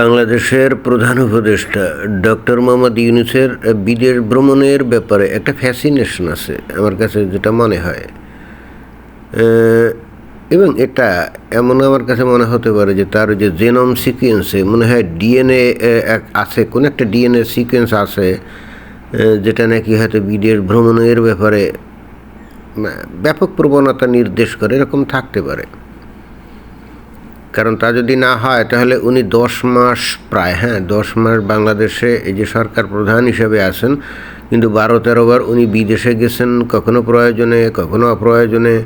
বাংলাদেশের প্রধান উপদেষ্টা ডক্টর মোহাম্মদ ইউনুসের বিদেশ ভ্রমণের ব্যাপারে একটা ফ্যাসিনেশন আছে আমার কাছে যেটা মনে হয়। এবং এটা এমন আমার কাছে মনে হতে পারে যে তার যে জেনম সিকোয়েন্সে মনে হয় ডিএনএ আছে, কোনো একটা ডিএনএ সিকোয়েন্স আছে যেটা নাকি হয়তো বিদেশ ভ্রমণের ব্যাপারে ব্যাপক প্রবণতা নির্দেশ করে, এরকম থাকতে পারে। কারণ তা যদি না হয়, তাহলে উনি দশ মাস প্রায় হ্যাঁ দশ মাস বাংলাদেশে এই যে সরকার প্রধান হিসেবে আছেন, কিন্তু বারো তেরো বার উনি বিদেশে গেছেন, কখনো প্রয়োজনে, কখনো অপ্রয়োজনে,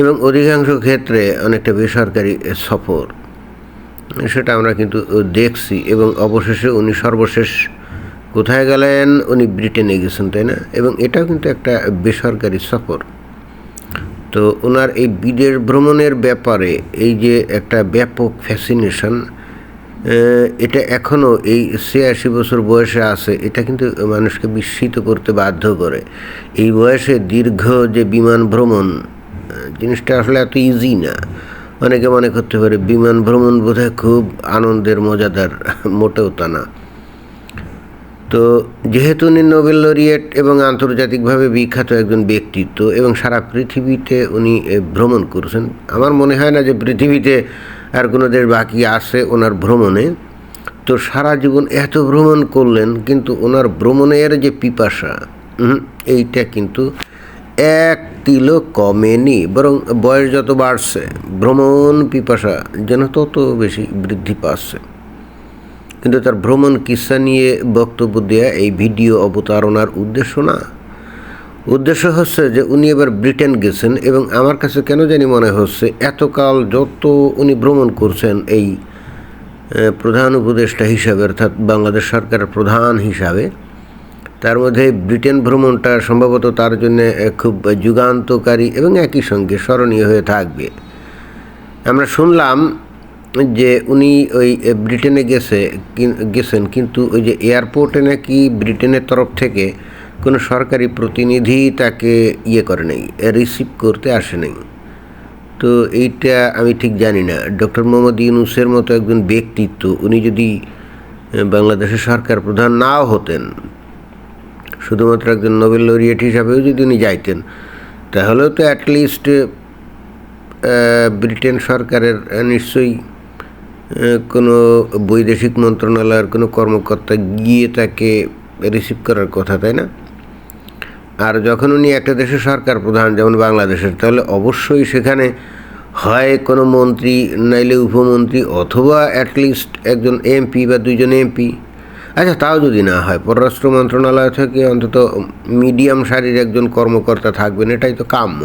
এবং অধিকাংশ ক্ষেত্রে অনেকটা বেসরকারি সফর। সেটা আমরা কিন্তু দেখছি, এবং অবশেষে উনি সর্বশেষ কোথায় গেলেন? উনি ব্রিটেনে গেছেন, তাই না? এবং এটাও কিন্তু একটা বেসরকারি সফর। তো ওনার এই বিদেশ ভ্রমণের ব্যাপারে এই যে একটা ব্যাপক ফ্যাসিনেশন এটা এখনও এই ছিয়াশি বছর বয়সে আছে, এটা কিন্তু মানুষকে বিস্মিত করতে বাধ্য করে। এই বয়সে দীর্ঘ যে বিমান ভ্রমণ জিনিসটা আসলে এত ইজি না। অনেকে মনে করতে পারে বিমান ভ্রমণ বোধহয় খুব আনন্দের, মজাদার, মোটেও তা না। তো যেহেতু উনি নোবেল লরিয়েট এবং আন্তর্জাতিকভাবে বিখ্যাত একজন ব্যক্তিত্ব এবং সারা পৃথিবীতে উনি ভ্রমণ করছেন, আমার মনে হয় না যে পৃথিবীতে আর কোনো দেশ বাকি আছে ওনার ভ্রমণে। তো সারা জীবন এত ভ্রমণ করলেন, কিন্তু ওনার ভ্রমণের যে পিপাসা এইটা কিন্তু এক তিলও কমেনি, বরং বয়স যত বাড়ছে, ভ্রমণ পিপাসা যেন তত বেশি বৃদ্ধি পাচ্ছে। কিন্তু তার ভ্রমণ কিসা নিয়ে বক্তব্য দেওয়া এই ভিডিও অবতারণার উদ্দেশ্য না? উদ্দেশ্য হচ্ছে যে উনি এবার ব্রিটেন গেছেন এবং আমার কাছে কেন জানি মনে হচ্ছে এতকাল যত উনি ভ্রমণ করছেন এই প্রধান উপদেষ্টা হিসাবে অর্থাৎ বাংলাদেশ সরকারের প্রধান হিসাবে, তার মধ্যে ব্রিটেন ভ্রমণটা সম্ভবত তার জন্য খুব যুগান্তকারী এবং একই সঙ্গে স্মরণীয় হয়ে থাকবে। আমরা শুনলাম যে উনি ওই ব্রিটেনে গেছে গেছেন, কিন্তু ওই যে এয়ারপোর্টে নাকি ব্রিটেনের তরফ থেকে কোনো সরকারি প্রতিনিধি তাকে ইয়ে করে নাই রিসিভ করতে আসে নাই। তো এইটা আমি ঠিক জানি না। ডক্টর মোহাম্মদ ইউনুসের মতো একজন ব্যক্তিত্ব, উনি যদি বাংলাদেশের সরকার প্রধান নাও হতেন, শুধুমাত্র একজন নোবেল লরিয়েট হিসাবেও যদি উনি যাইতেন, তাহলেও তো অ্যাটলিস্ট ব্রিটেন সরকারের নিশ্চয়ই কোনো বৈদেশিক মন্ত্রণালয়ের কোনো কর্মকর্তা গিয়ে তাকে রিসিভ করার কথা, তাই না? আর যখন উনি একটা দেশের সরকার প্রধান, যেমন বাংলাদেশের, তাহলে অবশ্যই সেখানে হয় কোনো মন্ত্রী, নাইলে উপমন্ত্রী, অথবা অ্যাটলিস্ট একজন এমপি বা দুইজন এমপি আচ্ছা তাও যদি না হয়, পররাষ্ট্র মন্ত্রণালয় থেকে অন্তত মিডিয়াম সারির একজন কর্মকর্তা থাকবেন, এটাই তো কাম্য।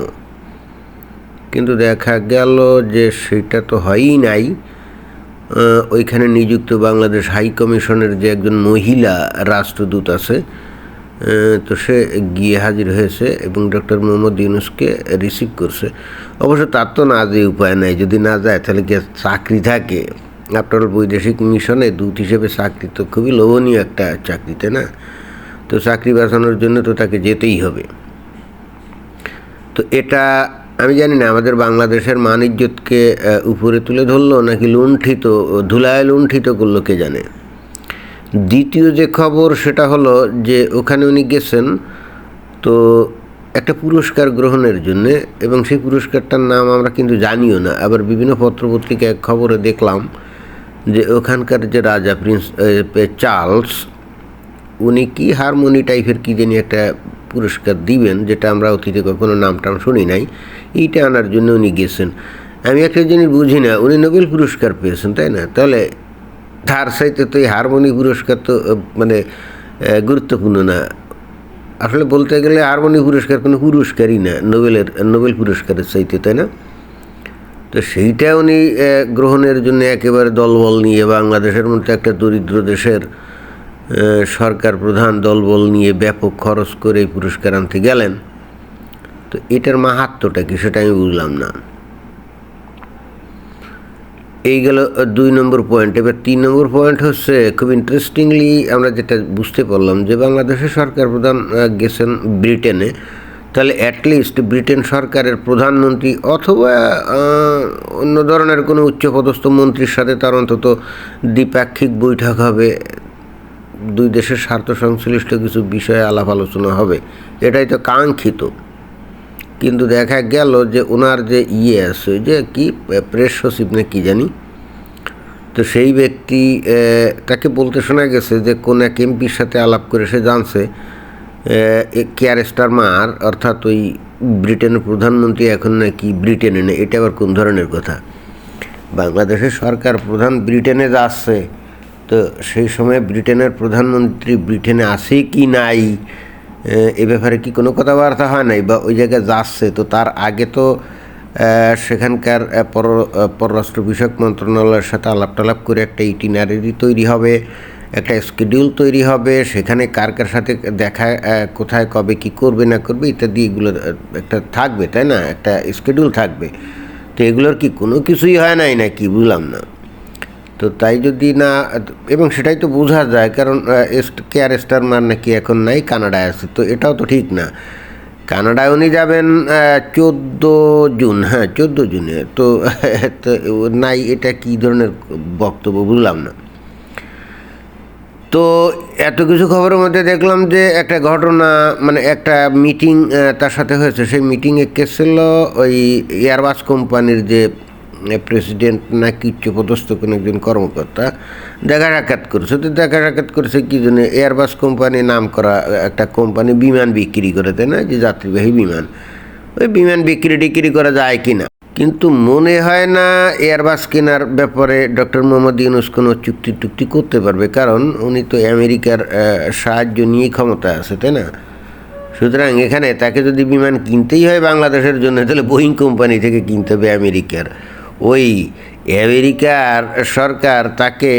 কিন্তু দেখা গেল যে সেটা তো হয়ই নাই। ওইখানে নিযুক্ত বাংলাদেশ হাই কমিশনের যে একজন মহিলা রাষ্ট্রদূত আছে তো সে গিয়ে হাজির হয়েছে এবং ডক্টর মোহাম্মদ ইউনুসকে রিসিভ করছে। অবশ্য তার তো না যে উপায় নাই, যদি না যায় তাহলে কি চাকরি থাকে? আপনার বৈদেশিক মিশনে দূত হিসেবে চাকরি তো খুবই লোভনীয় একটা চাকরিতে না? তো চাকরি বাঁচানোর জন্য তো তাকে যেতেই হবে। তো এটা আমি জানি না, আমাদের বাংলাদেশের মান ইজ্জতকে উপরে তুলে ধরলো নাকি লুণ্ঠিত, ধুলায় লুণ্ঠিত করল কে জানে। দ্বিতীয় যে খবর সেটা হলো যে ওখানে উনি গেছেন তো একটা পুরস্কার গ্রহণের জন্যে এবং সেই পুরস্কারটার নাম আমরা কিন্তু জানিও না। আবার বিভিন্ন পত্রপত্রিকায় খবরে দেখলাম যে ওখানকার যে রাজা প্রিন্স চার্লস, উনি কি হারমোনি টাইপের কী জানি একটা পুরস্কার দিবেন, যেটা আমরা অতীতে কখনো নাম টাম শুনি নাই, এইটা আনার জন্য উনি গেছেন। আমি একটা জিনিস বুঝি না, উনি নোবেল পুরস্কার পেয়েছেন, তাই না? তাহলে তার সাইতে তো এই হারমোনি পুরস্কার তো মানে গুরুত্বপূর্ণ না। আসলে বলতে গেলে হারমোনি পুরস্কার কোনো পুরস্কারই না, নোবেলের, নোবেল পুরস্কারের চাইতে, তাই না? তো সেইটা উনি গ্রহণের জন্য একেবারে দলবল নিয়ে বাংলাদেশের মধ্যে একটা দরিদ্র দেশের সরকার প্রধান দলবল নিয়ে ব্যাপক খরচ করে পুরস্কার আনতে গেলেন। তো এটার মাহাত্মটা কি সেটা আমি বুঝলাম না। এই গেল দুই নম্বর পয়েন্ট এবার তিন নম্বর পয়েন্ট হচ্ছে খুব ইন্টারেস্টিংলি আমরা যেটা বুঝতে পারলাম যে বাংলাদেশের সরকার প্রধান গেছেন ব্রিটেনে। তাহলে অ্যাটলিস্ট ব্রিটেন সরকারের প্রধানমন্ত্রী অথবা অন্য ধরনের কোনো উচ্চপদস্থ মন্ত্রীর সাথে তার অন্তত দ্বিপাক্ষিক বৈঠক হবে। দুই দেশের স্বার্থ সংশ্লিষ্ট কিছু বিষয়ে আলাপ আলোচনা হবে। এটাই তো কাঙ্ক্ষিত। কিন্তু দেখা গেল যে ওনার যে ইয়ে আছে যে কি প্রেস সচিব না কি জানি? তো সেই ব্যক্তি তাকে বলতে শোনা গেছে যে কোন এক এমপির সাথে আলাপ করে সে জানছে কেয়ার স্টারমার অর্থাৎ ওই ব্রিটেনের প্রধানমন্ত্রী এখন নাকি ব্রিটেনে নেই। এটা আবার কোন ধরনের কথা? বাংলাদেশের সরকার প্রধান ব্রিটেনে যাচ্ছে তো সেই সময় ব্রিটেনের প্রধানমন্ত্রী ব্রিটেনে আছে কি নাই, এ ব্যাপারে কি কোনো কথাবার্তা হয় নাই বা ওই জায়গায় যাচ্ছে? তো তার আগে তো সেখানকার পর পররাষ্ট্র বিষয়ক মন্ত্রণালয়ের সাথে আলাপ টালাপ করে একটা ইটিনারি তৈরি হবে, একটা স্কেডিউল তৈরি হবে, সেখানে কার কার সাথে দেখা কোথায় কবে কি করবে না করবে ইত্যাদি এগুলো একটা থাকবে, তাই না? একটা স্কেডিউল থাকবে। তো এগুলোর কি কোনো কিছুই হয় নাই নাকি? বুঝলাম না। তো তাই যদি না, এবং সেটাই তো বোঝা যায়, কারণ কেয়ার স্টারমার নাকি এখন নাই, কানাডায় আছে, তো এটাও তো ঠিক না। কানাডায় উনি যাবেন চোদ্দ জুন হ্যাঁ চোদ্দ জুনে, তো নাই এটা কী ধরনের বক্তব্য বুঝলাম না। তো এত কিছু খবরের মধ্যে দেখলাম যে একটা ঘটনা মানে একটা মিটিং তার সাথে হয়েছে, সেই মিটিংয়ে কে ছিল ওই এয়ারবাস কোম্পানির যে প্রেসিডেন্ট না কি উচ্চপদস্থ কোনো একজন কর্মকর্তা দেখা সাক্ষাৎ করেছে। তো দেখা সাক্ষাৎ করেছে কি জন্য? এয়ারবাস কোম্পানি নাম করা একটা কোম্পানি বিমান বিক্রি করে, তাই না? যে যাত্রীবাহী বিমান। ওই বিমান বিক্রি টিক্রি করা যায় কি না কিন্তু মনে হয় না এয়ারবাস কেনার ব্যাপারে ডক্টর মোহাম্মদ ইউনুস কোনো চুক্তি টুক্তি করতে পারবে, কারণ উনি তো আমেরিকার সাহায্য নিয়েই ক্ষমতা আছে, তাই না? সুতরাং এখানে তাকে যদি বিমান কিনতেই হয় বাংলাদেশের জন্য, তাহলে বোয়িং কোম্পানি থেকে কিনতে হবে আমেরিকার। ওই আমেরিকার সরকার তাকে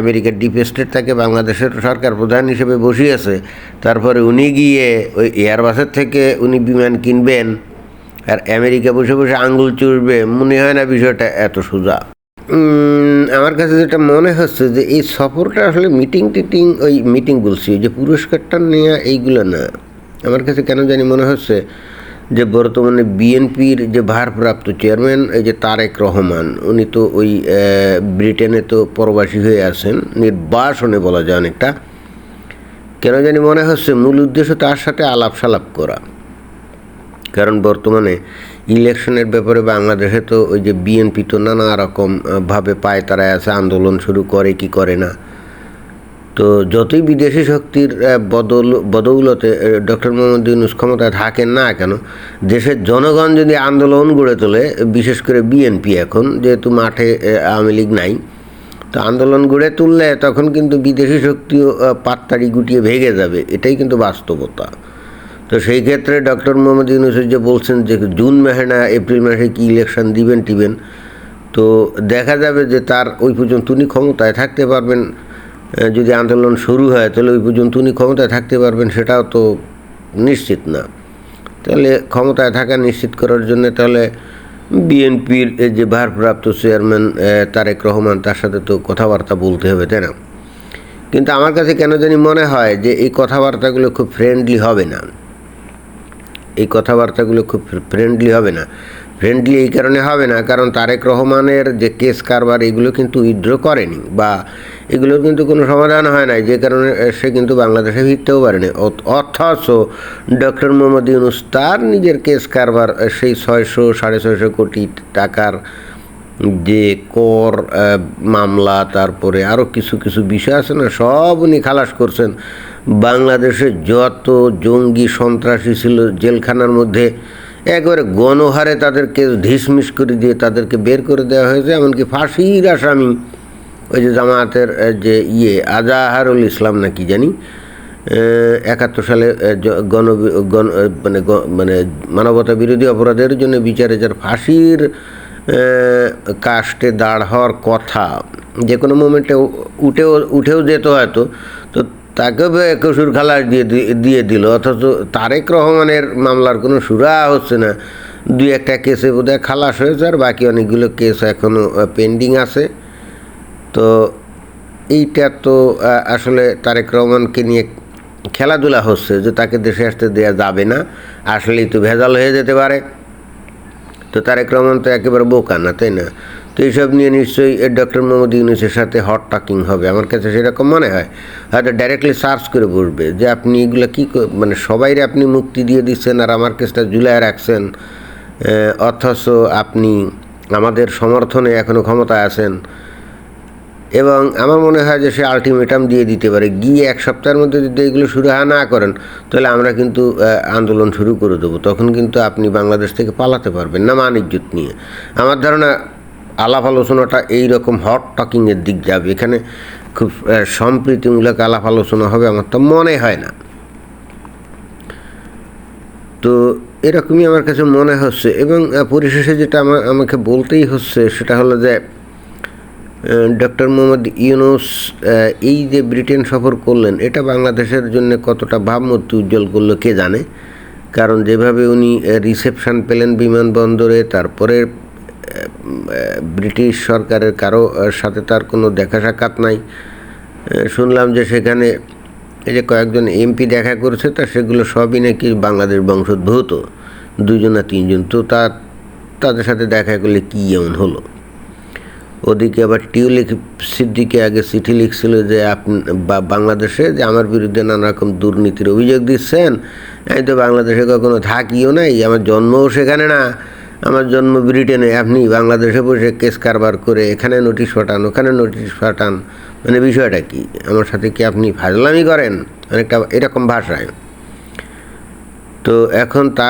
আমেরিকার ডিপ স্টেট তাকে বাংলাদেশের সরকার প্রধান হিসেবে বসিয়েছে। তারপরে উনি গিয়ে ওই এয়ারবাসের থেকে উনি বিমান কিনবেন আর আমেরিকা বসে বসে আঙ্গুল চুষবে। মনে হয় না বিষয়টা এত সোজা। আমার কাছে যেটা মনে হচ্ছে যে এই সফরটা আসলে মিটিং টিটিং, ওই মিটিং বলছি যে পুরস্কারটা নেওয়া এইগুলো না। আমার কাছে কেন জানি মনে হচ্ছে যে বর্তমানে বিএনপির যে ভারপ্রাপ্ত চেয়ারম্যান এই যে তারেক রহমান উনি তো ওই ব্রিটেনে তো পরবাসী হয়ে আছেন নির্বাসনে বলা যায় অনেকটা। কেন জানি মনে হচ্ছে মূল উদ্দেশ্য তার সাথে আলাপ সালাপ করা। কারণ বর্তমানে ইলেকশনের ব্যাপারে বাংলাদেশে তো ওই যে বিএনপি তো নানা রকম আহ, ভাবে পায় তারা আছে আন্দোলন শুরু করে কি করে না। তো যতই বিদেশি শক্তির বদল বদৌলতে ডক্টর মোহাম্মদ ইউনুস ক্ষমতায় থাকেন না কেন দেশের জনগণ যদি আন্দোলন গড়ে তোলে বিশেষ করে বিএনপি এখন যেহেতু মাঠে আওয়ামী লীগ নাই তো আন্দোলন গড়ে তুললে তখন কিন্তু বিদেশি শক্তিও আহ, পাততাড়ি গুটিয়ে ভেঙে যাবে এটাই কিন্তু বাস্তবতা। তো সেই ক্ষেত্রে ডক্টর মোহাম্মদ ইউনুসের যে বলছেন যে জুন মাসে না এপ্রিল মাসে কি ইলেকশন দিবেন টিবেন তো দেখা যাবে যে তার ওই পর্যন্ত উনি ক্ষমতায় থাকতে পারবেন। যদি আন্দোলন শুরু হয়, তাহলে ওই পর্যন্ত উনি ক্ষমতায় থাকতে পারবেন, সেটাও তো নিশ্চিত না। তাহলে ক্ষমতায় থাকা নিশ্চিত করার জন্য তাহলে বিএনপির যে ভারপ্রাপ্ত চেয়ারম্যান তারেক রহমান, তার সাথে তো কথাবার্তা বলতে হবে, তাই না? কিন্তু আমার কাছে কেন জানি মনে হয় যে এই কথাবার্তাগুলো খুব ফ্রেন্ডলি হবে না। এই কথাবার্তাগুলো খুব ফ্রেন্ডলি হবে না। ফ্রেন্ডলি এই কারণে হবে না, কারণ তারেক রহমানের যে কেস কারবার, এগুলো কিন্তু উইথড্র করেনি বা এগুলোর কিন্তু কোনো সমাধান হয় নাই, যে কারণে সে কিন্তু বাংলাদেশে ফিরতেও পারেনি। অথ- অথচ ডক্টর মোহাম্মদ ইউনুস তার নিজের কেস কারবার সেই ছয়শো, সাড়ে ছয়শো কোটি টাকার যে কর মামলা, তারপরে আরও কিছু কিছু বিষয় আছে না, সব উনি খালাস করছেন। বাংলাদেশে যত জঙ্গি সন্ত্রাসী ছিল, জেলখানার মধ্যে একবারে গণহারে তাদেরকে ঢিসমিস করে দিয়ে তাদেরকে বের করে দেওয়া হয়েছে, এমনকি ফাঁসির আসামি, ওই যে জামায়াতের যে ইয়ে আজাহারুল ইসলাম না কি জানি একাত্তর সালে গণ গণ মানে মানে মানবতা বিরোধী অপরাধের জন্য বিচারে যার ফাঁসির কাস্টে দাঁড় হওয়ার কথা, যে কোনো মোমেন্টে উঠেও উঠেও যেত হয়তো তো তাকেও কসুর খালাস দিয়ে দিয়ে দিল, অথচ তারেক রহমানের মামলার কোনো সুরা হচ্ছে না। দুই একটা কেসে বোধহয় খালাস হয়েছে, আর বাকি অনেকগুলো কেস এখনও পেন্ডিং আছে। তো এইটা তো আসলে তারেক রহমানকে নিয়ে খেলাধুলা হচ্ছে, যে তাকে দেশে আসতে দেওয়া যাবে না। আসলেই তো ভেজাল হয়ে যেতে পারে। তো তারেক রহমান তো একেবারে বোকা না, তাই না? তো এইসব নিয়ে নিশ্চয়ই ডক্টর মোহাম্মদ ইউনুসের সাথে হট টাকিং হবে। আমার কাছে সেরকম মনে হয়। হয়তো ডাইরেক্টলি সার্চ করে বসবে যে আপনি এগুলো কী মানে সবাইরে আপনি মুক্তি দিয়ে দিচ্ছেন আর আমার কেসটা ঝুলায় রাখছেন অথচ আপনি আমাদের সমর্থনে এখনও ক্ষমতায় আছেন। এবং আমার মনে হয় যে সে আলটিমেটাম দিয়ে দিতে পারে। গিয়ে এক সপ্তাহের মধ্যে যদি এগুলো শুরু হয়, না করেন, তাহলে আমরা কিন্তু আন্দোলন শুরু করে দেবো। তখন কিন্তু আপনি বাংলাদেশ থেকে পালাতে পারবেন না মান ইজ্জত নিয়ে। আমার ধারণা আলাপ আলোচনাটা এই রকম হট টকিংয়ের দিক যাবে। এখানে খুব সম্প্রীতিমূলক আলাপ আলোচনা হবে আমার তো মনে হয় না। তো এরকমই আমার কাছে মনে হচ্ছে এবং পরিশেষে যেটা আমার আমাকে বলতেই হচ্ছে সেটা হলো যে ডক্টর মোহাম্মদ ইউনুস এই যে ব্রিটেন সফর করলেন, এটা বাংলাদেশের জন্য কতটা ভাবমূর্তি উজ্জ্বল করল কে জানে? কারণ যেভাবে উনি রিসেপশন পেলেন বিমানবন্দরে, তারপরে ব্রিটিশ সরকারের কারও সাথে তার কোনো দেখা সাক্ষাৎ নাই। শুনলাম যে সেখানে এই যে কয়েকজন এমপি দেখা করেছে, তা সেগুলো সবই নাকি বাংলাদেশ বংশোদ্ভূত দুজন না তিনজন। তো তা তাদের সাথে দেখা করলে কী এমন হলো? ওদিকে আবার টিউলিক সিদ্দিকে আগে চিঠি লিখছিল যে আপনি বা- বাংলাদেশে যে আমার বিরুদ্ধে নানা রকম দুর্নীতির অভিযোগ দিচ্ছেন, আমি তো বাংলাদেশে কখনো থাকিও নাই, আমার জন্মও সেখানে না। আমার জন্ম ব্রিটেনে, আপনি বাংলাদেশে বসে কেস কারবার করে এখানে নোটিশ পাঠান, ওখানে নোটিশ পাঠান। মানে বিষয়টা কি? আমার সাথে কি আপনি ফাজলামি করেন? অনেকটা এরকম ভাষায়। তো এখন তা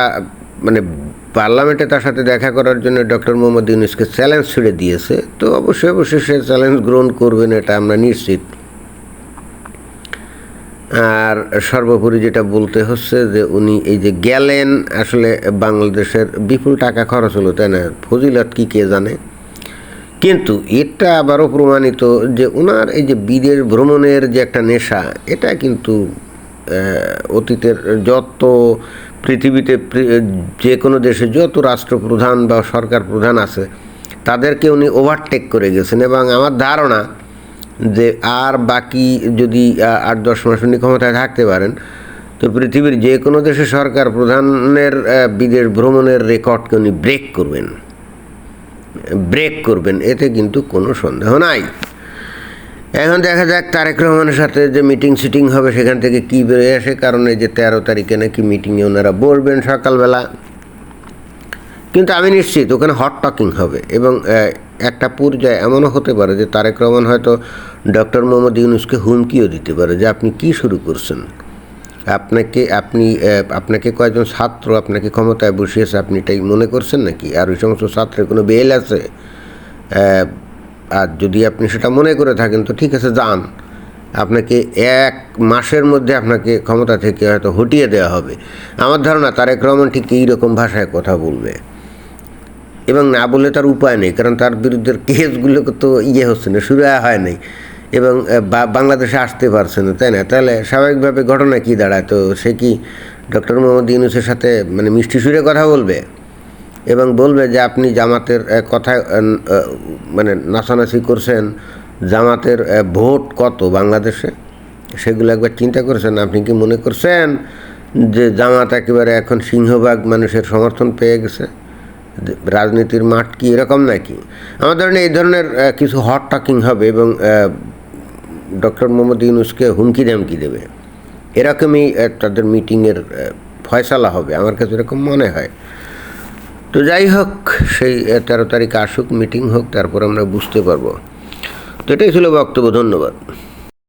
মানে পার্লামেন্টে তার সাথে দেখা করার জন্য ডক্টর মোহাম্মদ ইউনুসকে চ্যালেঞ্জ ছুড়ে দিয়েছে। তো অবশ্যই অবশ্যই সে চ্যালেঞ্জ গ্রহণ করবেন, এটা আমরা নিশ্চিত। আর সর্বোপরি যেটা বলতে হচ্ছে যে উনি এই যে গেলেন, আসলে বাংলাদেশের বিপুল টাকা খরচ হলো, তাই না? ফজিলত কী কে জানে? কিন্তু এটা আবারও প্রমাণিত যে ওনার এই যে বিদেশ ভ্রমণের যে একটা নেশা, এটা কিন্তু অতীতের যত পৃথিবীতে যে কোনো দেশে যত রাষ্ট্রপ্রধান বা সরকার প্রধান আছে, তাদেরকে উনি ওভারটেক করে গেছেন। এবং আমার ধারণা যে আর বাকি যদি আট দশ মাস উনি ক্ষমতায় থাকতে পারেন, তো পৃথিবীর যে কোনো দেশে সরকার প্রধানের বিদেশ ভ্রমণের রেকর্ডকে উনি ব্রেক করবেন। ব্রেক করবেন, এতে কিন্তু কোনো সন্দেহ নাই। এখন দেখা যাক তারেক রহমানের সাথে যে মিটিং সিটিং হবে সেখান থেকে কী বেরিয়ে আসে, কারণ এই যে তেরো তারিখে নাকি মিটিংয়ে ওনারা বসবেন সকালবেলা। কিন্তু আমি নিশ্চিত ওখানে হট টকিং হবে এবং একটা পর্যায়ে এমনও হতে পারে যে তারেক রহমান হয়তো ডক্টর মোহাম্মদ ইউনুসকে হুমকিও দিতে পারে যে আপনি কি শুরু করছেন? আপনাকে, আপনি আপনাকে কয়েকজন ছাত্র আপনাকে ক্ষমতায় বসিয়েছে, আপনি এটাই মনে করছেন নাকি? আর ওই সমস্ত ছাত্রের কোনো বেল আছে? আর যদি আপনি সেটা মনে করে থাকেন, তো ঠিক আছে, যান। আপনাকে এক মাসের মধ্যে আপনাকে ক্ষমতা থেকে হয়তো হটিয়ে দেওয়া হবে। আমার ধারণা তারেক রহমান ঠিক এই রকম ভাষায় কথা বলবে। এবং না বলে তার উপায় নেই কারণ তার বিরুদ্ধে কেসগুলো তো ইয়ে হচ্ছে না শুরু হয় নাই। এবং বাংলাদেশে আসতে পারছে না তাই না? তাহলে স্বাভাবিকভাবে ঘটনা কী দাঁড়ায়? তো সে কি ডক্টর মোহাম্মদ ইউনুসের সাথে মানে মিষ্টি সুরে কথা বলবে? এবং বলবে যে আপনি জামাতের আহ, মানে নাচানাচি করছেন জামাতের ভোট কত বাংলাদেশে? সেগুলো একবার চিন্তা করেছেন? আপনি কি মনে করছেন যে জামাত একেবারে এখন সিংহভাগ মানুষের সমর্থন পেয়ে গেছে? রাজনীতির মাঠ কি এরকম নাকি? আমার ধরনের এই ধরনের কিছু হট টকিং হবে এবং ডক্টর মোহাম্মদ ইউনুসকে হুমকি দামকি দেবে। এরকমই তাদের মিটিংয়ের ফয়সালা হবে, আমার কাছে এরকম মনে হয়। তো যাই হোক, সেই তেরো তারিখ আসুক, মিটিং হোক, তারপর আমরা বুঝতে পারব। তো এটাই ছিল বক্তব্য, ধন্যবাদ।